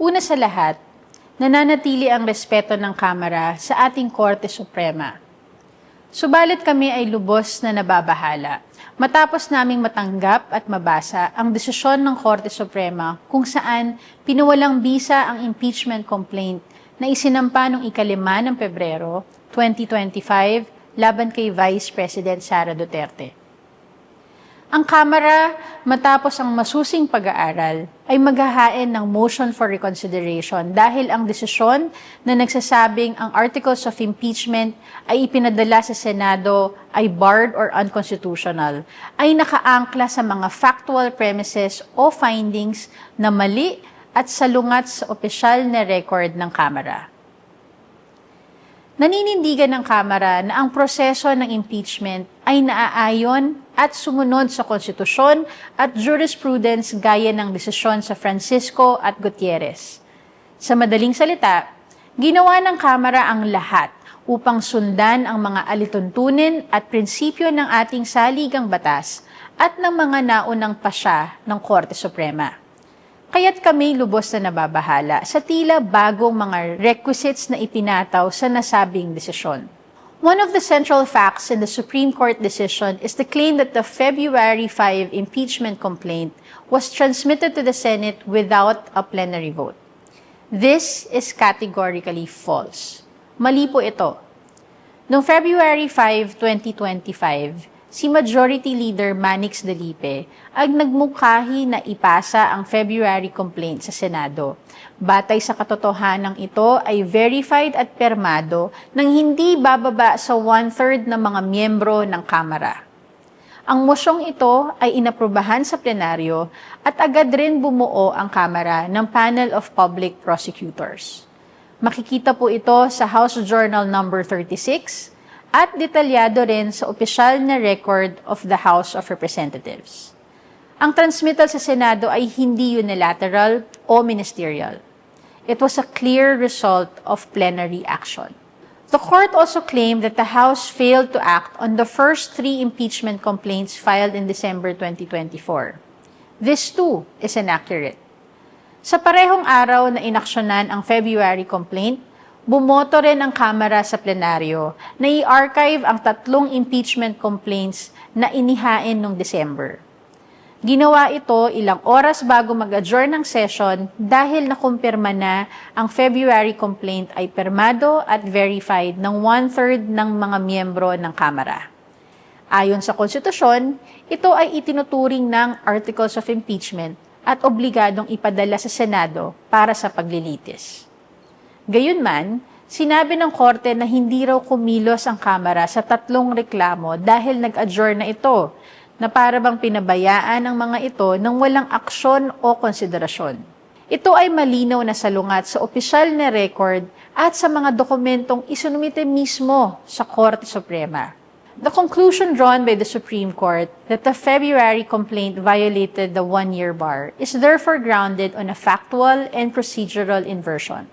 Una sa lahat, nananatili ang respeto ng Kamara sa ating Korte Suprema. Subalit kami ay lubos na nababahala matapos naming matanggap at mabasa ang desisyon ng Korte Suprema kung saan pinawalang bisa ang impeachment complaint na isinampa noong ikalima ng Pebrero 2025 laban kay Vice President Sara Duterte. Ang Kamara, matapos ang masusing pag-aaral, ay maghahain ng motion for reconsideration dahil ang desisyon na nagsasabing ang articles of impeachment ay ipinadala sa Senado ay barred or unconstitutional, ay nakaangkla sa mga factual premises o findings na mali at salungat sa opisyal na record ng Kamara. Naninindigan ng Kamara na ang proseso ng impeachment ay naaayon at sumunod sa konstitusyon at jurisprudence gaya ng desisyon sa Francisco at Gutierrez. Sa madaling salita, ginawa ng Kamara ang lahat upang sundan ang mga alituntunin at prinsipyo ng ating saligang batas at ng mga naunang pasya ng Korte Suprema. Kaya't kami lubos na nababahala sa tila bagong mga requisites na ipinataw sa nasabing desisyon. One of the central facts in the Supreme Court decision is the claim that the February 5 impeachment complaint was transmitted to the Senate without a plenary vote. This is categorically false. Mali po ito. Noong February 5, 2025, si Majority Leader Manix Delipe ang nagmukhahi na ipasa ang February complaint sa Senado. Batay sa katotohanan ito ay verified at permado nang hindi bababa sa one-third ng mga miyembro ng Kamara. Ang mosyong ito ay inaprubahan sa plenaryo at agad rin bumuo ang Kamara ng Panel of Public Prosecutors. Makikita po ito sa House Journal number 36 at detalyado rin sa opisyal na record of the House of Representatives. Ang transmittal sa Senado ay hindi unilateral o ministerial. It was a clear result of plenary action. The court also claimed that the House failed to act on the first three impeachment complaints filed in December 2024. This too is inaccurate. Sa parehong araw na inaksyonan ang February complaint, bumoto rin ang Kamara sa plenaryo na i-archive ang tatlong impeachment complaints na inihain noong December. Ginawa ito ilang oras bago mag-adjourn ng session dahil nakumpirma na ang February complaint ay permado at verified ng one-third ng mga miyembro ng Kamara. Ayon sa konstitusyon, ito ay itinuturing ng Articles of Impeachment at obligadong ipadala sa Senado para sa paglilitis. Gayunman, sinabi ng korte na hindi raw kumilos ang Kamara sa tatlong reklamo dahil nag-adjourn na ito na para bang pinabayaan ang mga ito ng walang aksyon o konsiderasyon. Ito ay malinaw na salungat sa opisyal na record at sa mga dokumentong isunumite mismo sa Korte Suprema. The conclusion drawn by the Supreme Court that the February complaint violated the one-year bar is therefore grounded on a factual and procedural inversion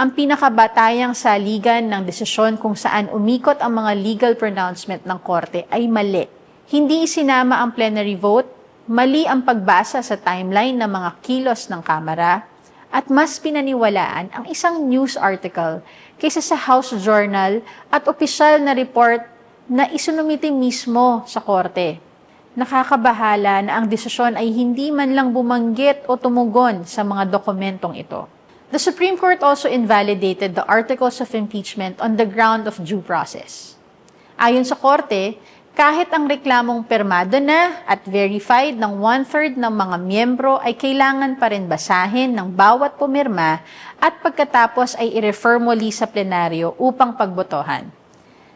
ang pinakabatayang saligan ng desisyon kung saan umikot ang mga legal pronouncement ng korte ay mali. Hindi isinama ang plenary vote, mali ang pagbasa sa timeline ng mga kilos ng Kamara, at mas pinaniwalaan ang isang news article kaysa sa House Journal at opisyal na report na isunumiti mismo sa korte. Nakakabahala na ang desisyon ay hindi man lang bumanggit o tumugon sa mga dokumentong ito. The Supreme Court also invalidated the articles of impeachment on the ground of due process. Ayon sa korte, kahit ang reklamong permado na at verified ng one-third ng mga miyembro ay kailangan pa rin basahin ng bawat pumirma at pagkatapos ay i-refer muli sa plenaryo upang pagbotohan.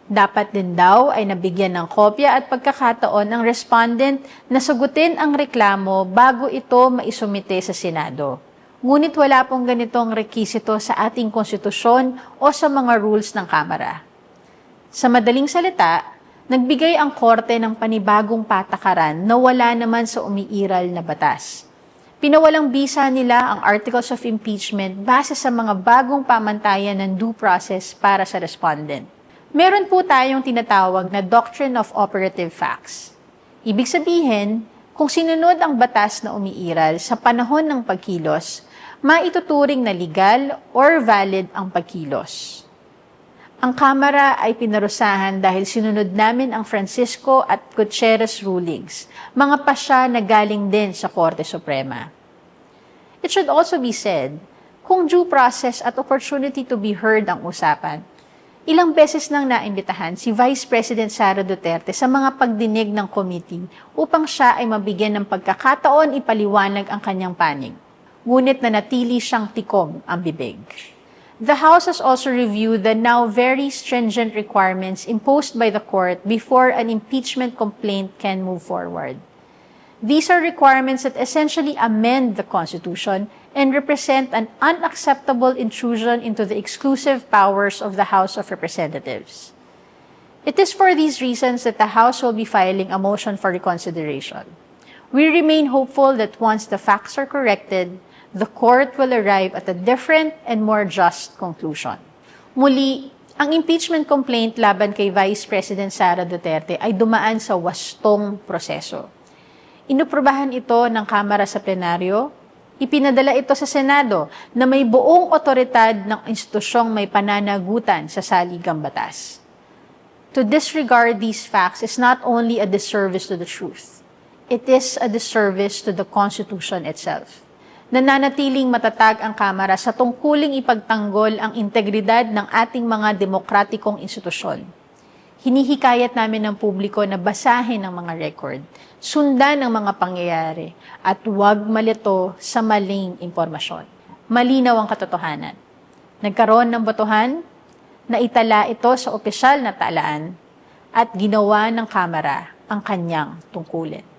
Dapat din daw ay nabigyan ng kopya at pagkakataon ng respondent na sagutin ang reklamo bago ito maisumite sa Senado. Ngunit wala pong ganitong rekisito sa ating konstitusyon o sa mga rules ng Kamara. Sa madaling salita, nagbigay ang korte ng panibagong patakaran na wala naman sa umiiral na batas. Pinawalang bisa nila ang articles of impeachment base sa mga bagong pamantayan ng due process para sa respondent. Meron po tayong tinatawag na Doctrine of Operative Facts. Ibig sabihin, kung sinunod ang batas na umiiral sa panahon ng pagkilos, maituturing na legal or valid ang pagkilos. Ang Kamara ay pinarusahan dahil sinunod namin ang Francisco at Gutierrez rulings, mga pasya na galing din sa Korte Suprema. It should also be said, kung due process at opportunity to be heard ang usapan, ilang beses nang naimbitahan si Vice President Sara Duterte sa mga pagdinig ng committee upang siya ay mabigyan ng pagkakataon ipaliwanag ang kanyang panig. Ngunit nanatili siyang tikom ang bibig. The House has also reviewed the now very stringent requirements imposed by the court before an impeachment complaint can move forward. These are requirements that essentially amend the Constitution and represent an unacceptable intrusion into the exclusive powers of the House of Representatives. It is for these reasons that the House will be filing a motion for reconsideration. We remain hopeful that once the facts are corrected, the court will arrive at a different and more just conclusion. Muli, ang impeachment complaint laban kay Vice President Sara Duterte ay dumaan sa wastong proseso. Inuprobahan ito ng Kamara sa plenaryo, ipinadala ito sa Senado na may buong otoridad ng institusyong may pananagutan sa saligang batas. To disregard these facts is not only a disservice to the truth, it is a disservice to the Constitution itself. Nananatiling matatag ang Kamara sa tungkuling ipagtanggol ang integridad ng ating mga demokratikong institusyon. Hinihikayat namin ng publiko na basahin ang mga record, sundan ang mga pangyayari, at huwag malito sa maling impormasyon. Malinaw ang katotohanan. Nagkaroon ng botohan, naitala ito sa opisyal na talaan, at ginawa ng Kamara ang kanyang tungkulin.